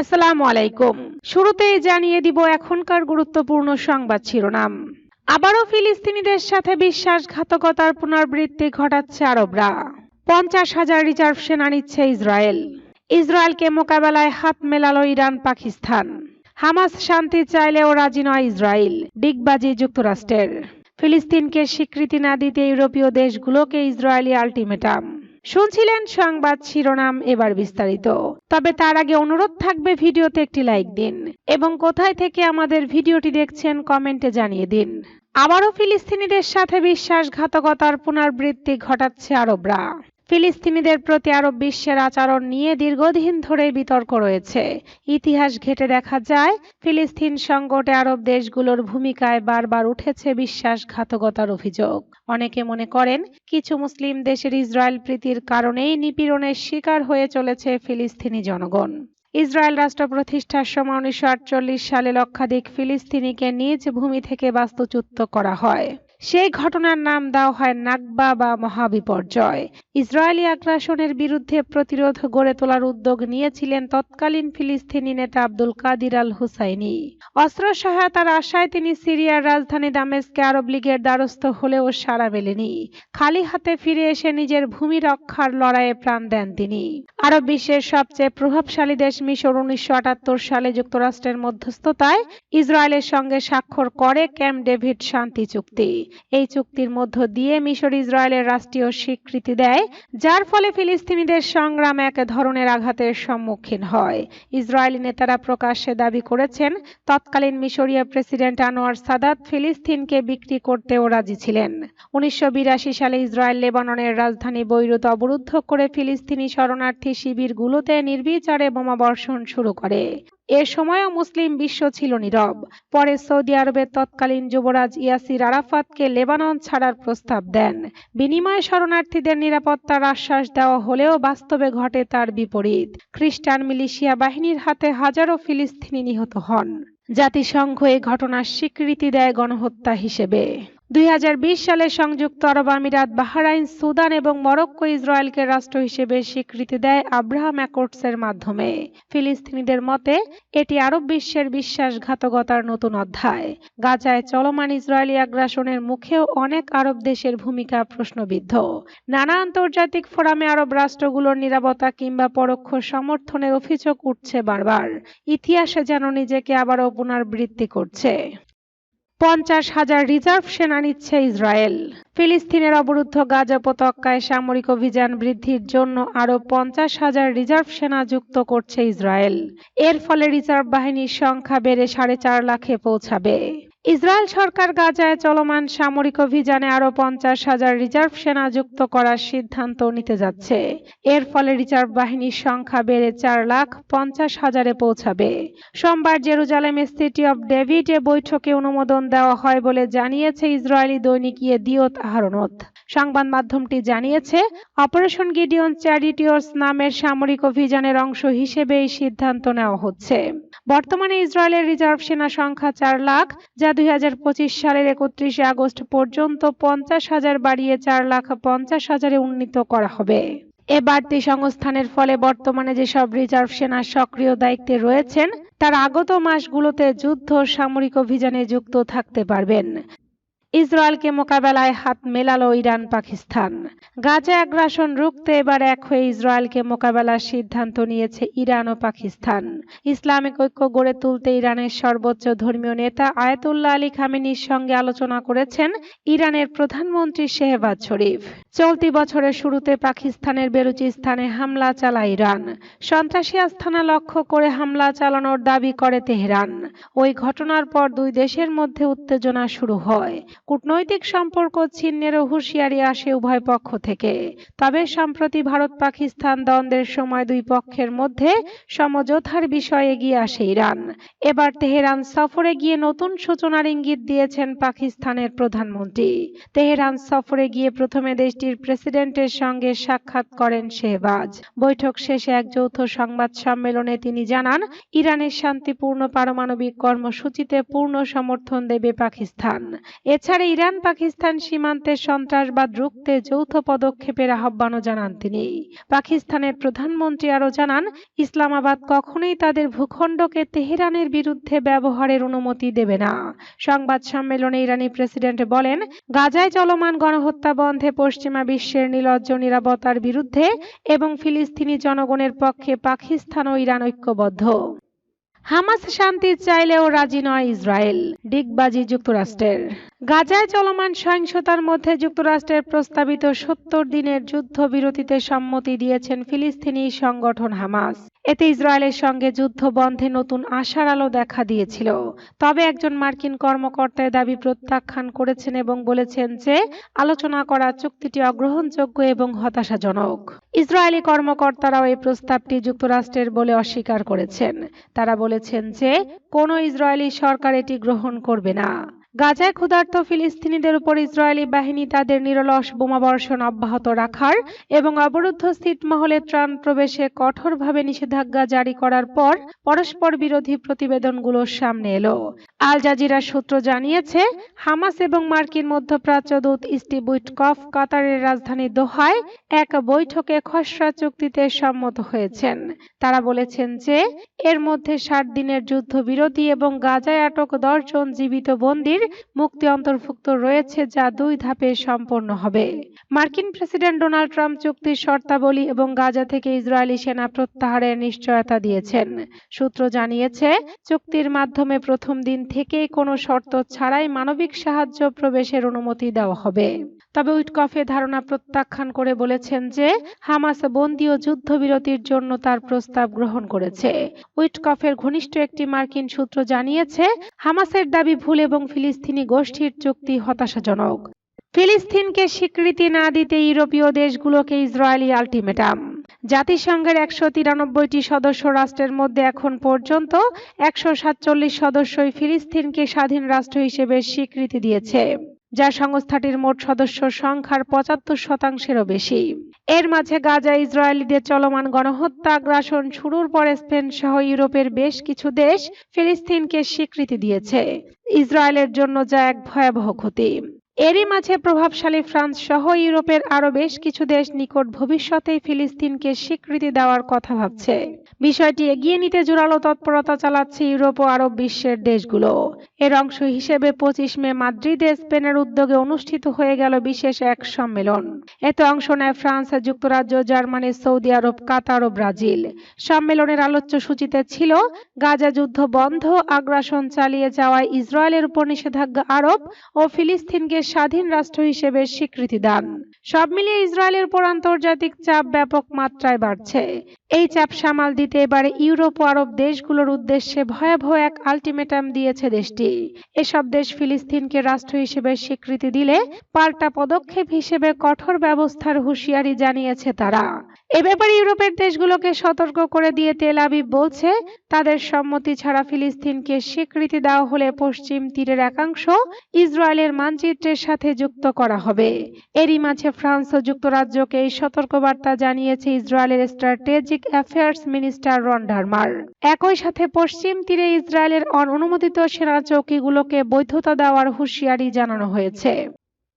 আসসালামু আলাইকুম। শুরুতেই জানিয়ে দিব এখনকার গুরুত্বপূর্ণ সংবাদ শিরোনাম। আবারও ফিলিস্তিনিদের সাথে বিশ্বাসঘাতকতার পুনরাবৃত্তি ঘটাচ্ছে আরবরা। পঞ্চাশ হাজার রিজার্ভ সেনা নিচ্ছে ইসরায়েল। ইসরায়েলকে মোকাবেলায় হাত মেলালো ইরান পাকিস্তান। হামাস শান্তি চাইলেও রাজি নয় ইসরায়েল ডিগবাজি যুক্তরাষ্ট্রের। ফিলিস্তিনকে স্বীকৃতি না দিতে ইউরোপীয় দেশগুলোকে ইসরায়েলি আলটিমেটাম। শুনছিলেন সংবাদ শিরোনাম এবার বিস্তারিত। তবে তার আগে অনুরোধ থাকবে ভিডিওতে একটি লাইক দিন এবং কোথায় থেকে আমাদের ভিডিওটি দেখছেন কমেন্টে জানিয়ে দিন। আবারও ফিলিস্তিনিদের সাথে বিশ্বাসঘাতকতার পুনরাবৃত্তি ঘটাচ্ছে আরবরা। ফিলিস্তিনিদের প্রতি আরব বিশ্বের আচরণ নিয়ে দীর্ঘদিন ধরে বিতর্ক রয়েছে। ইতিহাস ঘেটে দেখা যায়, ফিলিস্তিন সংকটে আরব দেশগুলোর ভূমিকায় বারবার উঠেছে বিশ্বাসঘাতকতার অভিযোগ। অনেকে মনে করেন, কিছু মুসলিম দেশের ইসরায়েল প্রীতির কারণেই নিপীড়নের শিকার হয়ে চলেছে ফিলিস্তিনি জনগণ। ইসরায়েল রাষ্ট্র প্রতিষ্ঠার সময় উনিশশো আটচল্লিশ সালে লক্ষাধিক ফিলিস্তিনিকে নিজ ভূমি থেকে বাস্তুচ্যুত করা হয়। সেই ঘটনার নাম দেওয়া হয় নাকবা বা মহাবিপর্যয়। ইসরায়েলি আগ্রাসনের বিরুদ্ধে প্রতিরোধ গড়ে তোলার উদ্যোগ নিয়েছিলেন তৎকালীন ফিলিস্তিনি নেতা আব্দুল কাদির আল হুসাইনি অস্ত্র সহায়তার আশায় তিনি সিরিয়ার রাজধানী দামেস্কে আরব লীগের দ্বারস্থ হলেও সাড়া মেলেনি। খালি হাতে ফিরে এসে নিজের ভূমি রক্ষার লড়াইয়ে প্রাণ দেন তিনি। আরব বিশ্বের সবচেয়ে প্রভাবশালী দেশ মিশর উনিশশো সালে যুক্তরাষ্ট্রের মধ্যস্থতায় ইসরায়েলের সঙ্গে স্বাক্ষর করে ক্যাম্প ডেভিড শান্তি চুক্তি। এই চুক্তির মধ্য দিয়ে মিশর ইসরায়েলের রাষ্ট্রীয় স্বীকৃতি দেয়, যার ফলে ফিলিস্তিনিদের সংগ্রাম এক ধরনের আঘাতের সম্মুখীন হয়। ইসরায়েলি নেতারা প্রকাশ্যে দাবি করেছেন, তৎকালীন মিশরীয় প্রেসিডেন্ট আনোয়ার সাদাত ফিলিস্তিনকে বিক্রি করতেও রাজি ছিলেন। উনিশশো বিরাশি সালে ইসরায়েল লেবাননের রাজধানী বৈরুত অবরুদ্ধ করে ফিলিস্তিনি শরণার্থী শিবিরগুলোতে নির্বিচারে বোমাবর্ষণ শুরু করে। এ সময়ও মুসলিম বিশ্ব ছিল নীরব। পরে সৌদি আরবের তৎকালীন যুবরাজ ইয়াসির আরাফাতকে লেবানন ছাড়ার প্রস্তাব দেন। বিনিময়ে শরণার্থীদের নিরাপত্তার আশ্বাস দেওয়া হলেও বাস্তবে ঘটে তার বিপরীত। খ্রিস্টান মিলিশিয়া বাহিনীর হাতে হাজারো ফিলিস্তিনি নিহত হন। জাতিসংঘ এই ঘটনার স্বীকৃতি দেয় গণহত্যা হিসেবে। দুই হাজার বিশ সালে সংযুক্ত আরব আমিরাত বাহরাইন, সুদান এবং মরক্কো ইসরায়েলকে রাষ্ট্র হিসেবে স্বীকৃতি দেয় আব্রাহাম অ্যাকর্ডসের মাধ্যমে। ফিলিস্তিনিদের মতে, এটি আরব বিশ্বের বিশ্বাসঘাতকতার নতুন অধ্যায়। গাজায় চলমান ইসরায়েলি আগ্রাসনের মুখেও অনেক আরব দেশের ভূমিকা প্রশ্নবিদ্ধ। নানা আন্তর্জাতিক ফোরামে আরব রাষ্ট্রগুলোর নিরাপত্তা কিংবা পরোক্ষ সমর্থনের অভিযোগ উঠছে বারবার। ইতিহাসে যেন নিজেকে আবারও পুনরাবৃত্তি করছে। পঞ্চাশ হাজার রিজার্ভ সেনা নিচ্ছে ইসরায়েল। ফিলিস্তিনের অবরুদ্ধ গাজা উপত্যকায় সামরিক অভিযান বৃদ্ধির জন্য আরও পঞ্চাশ হাজার রিজার্ভ সেনা যুক্ত করছে ইসরায়েল। এর ফলে রিজার্ভ বাহিনীর সংখ্যা বেড়ে সাড়ে চার লাখে পৌঁছাবে। ইসরায়েল সরকার গাজায় চলমান সামরিক অভিযানে আরও পঞ্চাশ হাজার রিজার্ভ সেনা যুক্ত করার সিদ্ধান্ত নিতে যাচ্ছে। এর ফলে রিজার্ভ বাহিনীর সংখ্যা বেড়ে চার লাখ পঞ্চাশ হাজারে পৌঁছাবে। সোমবার জেরুজালেমে সিটি অব ডেভিড এ বৈঠকে অনুমোদন দেওয়া হয় বলে জানিয়েছে ইসরায়েলি দৈনিক ইয়েদিওত আহরনত সংবাদ মাধ্যমটি জানিয়েছে, অপারেশন গিডিয়ন চ্যারিটিয়র্স নামের সামরিক অভিযানের অংশ হিসেবে এই সিদ্ধান্ত নেওয়া হচ্ছে। বর্তমানে ইসরায়েলের রিজার্ভ সেনা সংখ্যা চার লাখ, যা দুই হাজার পঁচিশ সালের একত্রিশে আগস্ট পর্যন্ত পঞ্চাশ হাজার বাড়িয়ে চার লাখ পঞ্চাশ হাজারে উন্নীত করা হবে। এ বাড়তি সংস্থানের ফলে বর্তমানে যেসব রিজার্ভ সেনা সক্রিয় দায়িত্বে রয়েছেন, তার আগত মাসগুলোতে যুদ্ধ সামরিক অভিযানে যুক্ত থাকতে পারবেন। ইসরায়েলকে মোকাবেলায় হাত মেলালো ইরান, পাকিস্তান। গাজা আগ্রাসন রুখতে এবার এক হয়ে ইসরায়েলকে মোকাবেলার সিদ্ধান্ত নিয়েছে ইরান ও পাকিস্তান। ইসলামিক ঐক্য গড়ে তুলতে ইরানের সর্বোচ্চ ধর্মীয় নেতা আয়াতুল্লাহ আলী খামেনির সঙ্গে আলোচনা করেছেন ইরানের প্রধানমন্ত্রী শেহবাজ শরীফ। চলতি বছরের শুরুতে পাকিস্তানের বেলুচিস্তানে হামলা চালায় ইরান। সন্ত্রাসী আস্থানা লক্ষ্য করে হামলা চালানোর দাবি করে তেহরান। ওই ঘটনার পর দুই দেশের মধ্যে উত্তেজনা শুরু হয়। কূটনৈতিক সম্পর্ক ছিন্নেরও হুঁশিয়ারি আসে উভয় পক্ষ থেকে। তবে সম্প্রতি ভারত পাকিস্তান দ্বন্দ্বের সময় দুই পক্ষের মধ্যে সমঝোতার বিষয়ে এগিয়ে আসে ইরান। এবার তেহরান সফরে গিয়ে নতুন সূচনার ইঙ্গিত দিয়েছেন পাকিস্তানের প্রধানমন্ত্রী। তেহরান সফরে গিয়ে প্রথমে দেশটির প্রেসিডেন্টের সঙ্গে সাক্ষাৎ করেন শেহবাজ। বৈঠক শেষে এক যৌথ সংবাদ সম্মেলনে তিনি জানান, ইরানের শান্তিপূর্ণ পারমাণবিক কর্মসূচিতে পূর্ণ সমর্থন দেবে পাকিস্তান। এছাড়া এবারে ইরান, পাকিস্তান সীমান্তে সন্ত্রাসবাদ রুখতে যৌথ পদক্ষেপের আহ্বানও জানান তিনি। পাকিস্তানের প্রধানমন্ত্রী আরও জানান, ইসলামাবাদ কখনোই তাদের ভূখণ্ডকে তেহরানের বিরুদ্ধে ব্যবহারের অনুমতি দেবে না। সংবাদ সম্মেলনে ইরানি প্রেসিডেন্ট বলেন, গাজায় চলমান গণহত্যা বন্ধে পশ্চিমা বিশ্বের নিলজ্জ নিরাপত্তার বিরুদ্ধে এবং ফিলিস্তিনি জনগণের পক্ষে পাকিস্তান ও ইরান ঐক্যবদ্ধ। হামাস শান্তি চাইলেও রাজি নয় ইসরায়েল। ডিগবাজি যুক্তরাষ্ট্রের গাজায় চলমান সহিংসতার মধ্যে যুক্তরাষ্ট্রের প্রস্তাবিত সত্তর দিনের যুদ্ধবিরতিতে সম্মতি দিয়েছেন ফিলিস্তিনি সংগঠন হামাস। এতে ইসরায়েলের সঙ্গে যুদ্ধ বন্ধে নতুন আশার আলো দেখা দিয়েছিল। তবে একজন মার্কিন কর্মকর্তা এ দাবি প্রত্যাখ্যান করেছেন এবং বলেছেন যে, আলোচনা করা চুক্তিটি অগ্রহণযোগ্য এবং হতাশাজনক। ইসরায়েলি কর্মকর্তারাও এই প্রস্তাবটি যুক্তরাষ্ট্রের বলে অস্বীকার করেছেন। তারা বলেছেন যে, কোনো ইসরায়েলি সরকার এটি গ্রহণ করবে না। গাজায় ক্ষুধার্ত ফিলিস্তিনিদের উপর ইসরায়েলি বাহিনী তাদের নিরলস বোমাবর্ষণ অব্যাহত রাখার এবং অবরুদ্ধ ছিটমহলে ত্রাণ প্রবেশে কঠোরভাবে নিষেধাজ্ঞা জারি করার পর পরস্পর বিরোধী প্রতিবেদনগুলো সামনে এলো। আল জাজিরা সূত্র জানিয়েছে, হামাস এবং মার্কিন মধ্যপ্রাচ্য দূত স্টিভ উইটকফ কাতারের রাজধানী দোহায় এক বৈঠকে খসড়া চুক্তিতে সম্মত হয়েছেন। তারা বলেছেন যে, এর মধ্যে ষাট দিনের যুদ্ধ যুদ্ধবিরতি এবং গাজায় আটক দশজন জীবিত বন্দির মুক্তি অন্তর্ভুক্ত রয়েছে যা দুই ধাপে সম্পন্ন হবে। মার্কিন প্রেসিডেন্ট ডোনাল্ড ট্রাম্প চুক্তির শর্তাবলী এবং গাজা থেকে ইসরায়েলি সেনা প্রত্যাহারের নিশ্চয়তা দিয়েছেন। সূত্র জানিয়েছে, চুক্তির মাধ্যমে প্রথম দিন থেকেই কোনো শর্ত ছাড়াই মানবিক সাহায্য প্রবেশের অনুমতি দেওয়া হবে। তবে উইটকফে ধারণা প্রত্যাখ্যান করে বলেছেন যে, হামাস বন্দি ও যুদ্ধবিরতির জন্য তার প্রস্তাব গ্রহণ করেছে। উইটকফের ঘনিষ্ঠ একটি মার্কিন সূত্র জানিয়েছে, হামাসের দাবি ভুল এবং ফিলিস্তিনি গোষ্ঠীর চুক্তি হতাশাজনক। ফিলিস্তিনকে স্বীকৃতি না দিতে ইউরোপীয় দেশগুলোকে ইসরায়েলি আলটিমেটাম। জাতিসংঘের একশো তিরানব্বইটি সদস্য রাষ্ট্রের মধ্যে এখন পর্যন্ত একশো সাতচল্লিশ সদস্যই ফিলিস্তিনকে স্বাধীন রাষ্ট্র হিসেবে স্বীকৃতি দিয়েছে, যা সংস্থাটির মোট সদস্য সংখ্যার পঁচাত্তর শতাংশেরও বেশি। এর মাঝে গাজা ইসরায়েলিদের চলমান গণহত্যা আগ্রাসন শুরুর পর স্পেন সহ ইউরোপের বেশ কিছু দেশ ফিলিস্তিনকে স্বীকৃতি দিয়েছে। ইসরায়েলের জন্য যা এক ভয়াবহ ক্ষতি। এরই মাঝে প্রভাবশালী ফ্রান্স সহ ইউরোপের আরও বেশ কিছু দেশ নিকট ভবিষ্যতেই ফিলিস্তিনকে স্বীকৃতি দেওয়ার কথা ভাবছে। বিষয়টি এগিয়ে নিতে জোরালো তৎপরতা চালাচ্ছে ইউরোপ ও আরব বিশ্বের দেশগুলো। এর অংশ হিসেবে পঁচিশ মে মাদ্রিদে স্পেনের উদ্যোগে অনুষ্ঠিত হয়ে গেল বিশেষ এক সম্মেলন। এতে অংশ নেয় ফ্রান্স, যুক্তরাজ্য, জার্মানি, সৌদি আরব, কাতার ও ব্রাজিল। সম্মেলনের আলোচ্য সূচিতে ছিল, গাজা যুদ্ধ বন্ধ, আগ্রাসন চালিয়ে যাওয়ায় ইসরায়েলের উপর নিষেধাজ্ঞা আরোপ ও ফিলিস্তিনকে স্বাধীন রাষ্ট্র হিসেবে স্বীকৃতি দান। সব মিলিয়ে ইসরায়েলের উপর আন্তর্জাতিক চাপ ব্যাপক মাত্রায় বাড়ছে। এই চাপ সামাল দিতে এবারে ইউরোপ ও আরব দেশগুলোর উদ্দেশ্যে ভয়াবহ এক আলটিমেটাম দিয়েছে দেশটি। এসব দেশ ফিলিস্তিনকে রাষ্ট্র হিসেবে স্বীকৃতি দিলে পাল্টা পদক্ষেপ হিসেবে কঠোর ব্যবস্থার হুঁশিয়ারি জানিয়েছে তারা। এ ব্যাপারে ইউরোপের দেশগুলোকে সতর্ক করে দিয়ে তেল আবিব বলছে, তাদের সম্মতি ছাড়া ফিলিস্তিনকে স্বীকৃতি দেওয়া হলে পশ্চিম তীরের একাংশ ইসরায়েলের মানচিত্রের সাথে যুক্ত করা হবে। এরই মাঝে ফ্রান্স ও যুক্তরাজ্যকে এই সতর্কবার্তা জানিয়েছে ইসরায়েলের strategic affairs minister Ron Dermer একই সাথে পশ্চিম তীরে ইসরায়েলের অননুমোদিত সেনা চৌকিগুলোকে বৈধতা দেওয়ার হুঁশিয়ারি জানানো হয়েছে।